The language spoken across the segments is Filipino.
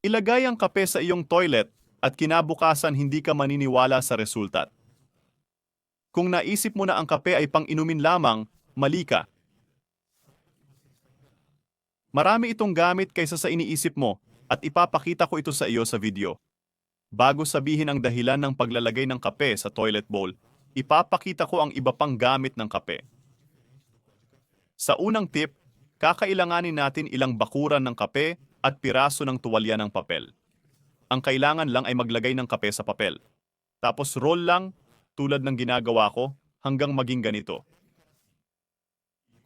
Ilagay ang kape sa iyong toilet at kinabukasan hindi ka maniniwala sa resultat. Kung naisip mo na ang kape ay pang-inumin lamang, mali ka. Marami itong gamit kaysa sa iniisip mo at ipapakita ko ito sa iyo sa video. Bago sabihin ang dahilan ng paglalagay ng kape sa toilet bowl, ipapakita ko ang iba pang gamit ng kape. Sa unang tip, kakailanganin natin ilang bakuran ng kape at piraso ng tuwalya ng papel. Ang kailangan lang ay maglagay ng kape sa papel. Tapos roll lang, tulad ng ginagawa ko, hanggang maging ganito.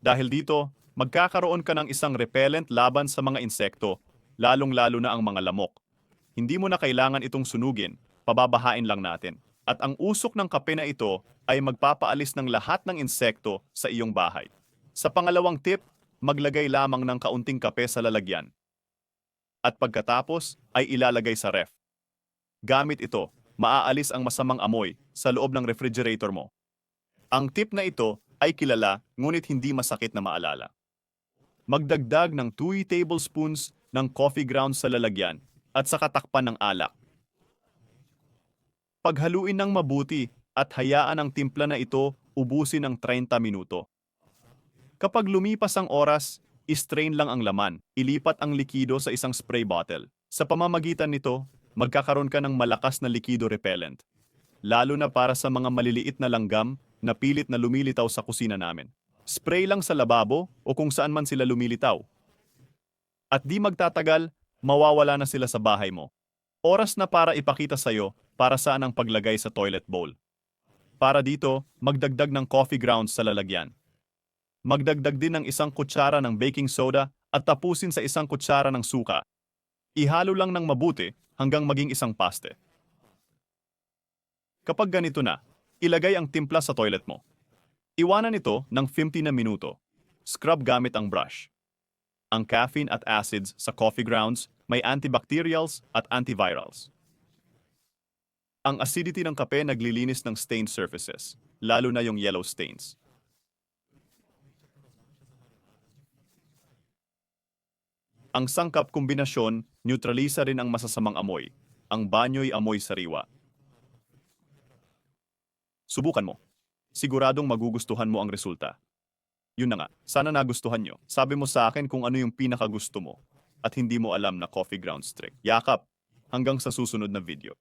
Dahil dito, magkakaroon ka ng isang repellent laban sa mga insekto, lalong-lalo na ang mga lamok. Hindi mo na kailangan itong sunugin, pababahain lang natin. At ang usok ng kape na ito ay magpapaalis ng lahat ng insekto sa iyong bahay. Sa pangalawang tip, maglagay lamang ng kaunting kape sa lalagyan. At pagkatapos ay ilalagay sa ref. Gamit ito, maaalis ang masamang amoy sa loob ng refrigerator mo. Ang tip na ito ay kilala ngunit hindi masakit na maalala. Magdagdag ng 2 tablespoons ng coffee grounds sa lalagyan at sa katakpan ng alak. Paghaluin ng mabuti at hayaan ang timpla na ito ubusin ng 30 minuto. Kapag lumipas ang oras, i-strain lang ang laman, ilipat ang likido sa isang spray bottle. Sa pamamagitan nito, magkakaroon ka ng malakas na likido repellent. Lalo na para sa mga maliliit na langgam na pilit na lumilitaw sa kusina namin. Spray lang sa lababo o kung saan man sila lumilitaw. At di magtatagal, mawawala na sila sa bahay mo. Oras na para ipakita sa'yo para saan ang paglagay sa toilet bowl. Para dito, magdagdag ng coffee grounds sa lalagyan. Magdagdag din ng isang kutsara ng baking soda at tapusin sa isang kutsara ng suka. Ihalo lang ng mabuti hanggang maging isang paste. Kapag ganito na, ilagay ang timpla sa toilet mo. Iwanan ito ng 50 na minuto. Scrub gamit ang brush. Ang caffeine at acids sa coffee grounds may antibacterials at antivirals. Ang acidity ng kape naglilinis ng stained surfaces, lalo na yung yellow stains. Ang sangkap kombinasyon, neutralisa rin ang masasamang amoy. Ang banyo'y amoy sariwa. Subukan mo. Siguradong magugustuhan mo ang resulta. Yun na nga, sana nagustuhan nyo. Sabi mo sa akin kung ano yung pinakagusto mo at hindi mo alam na coffee grounds trick. Yakap, hanggang sa susunod na video.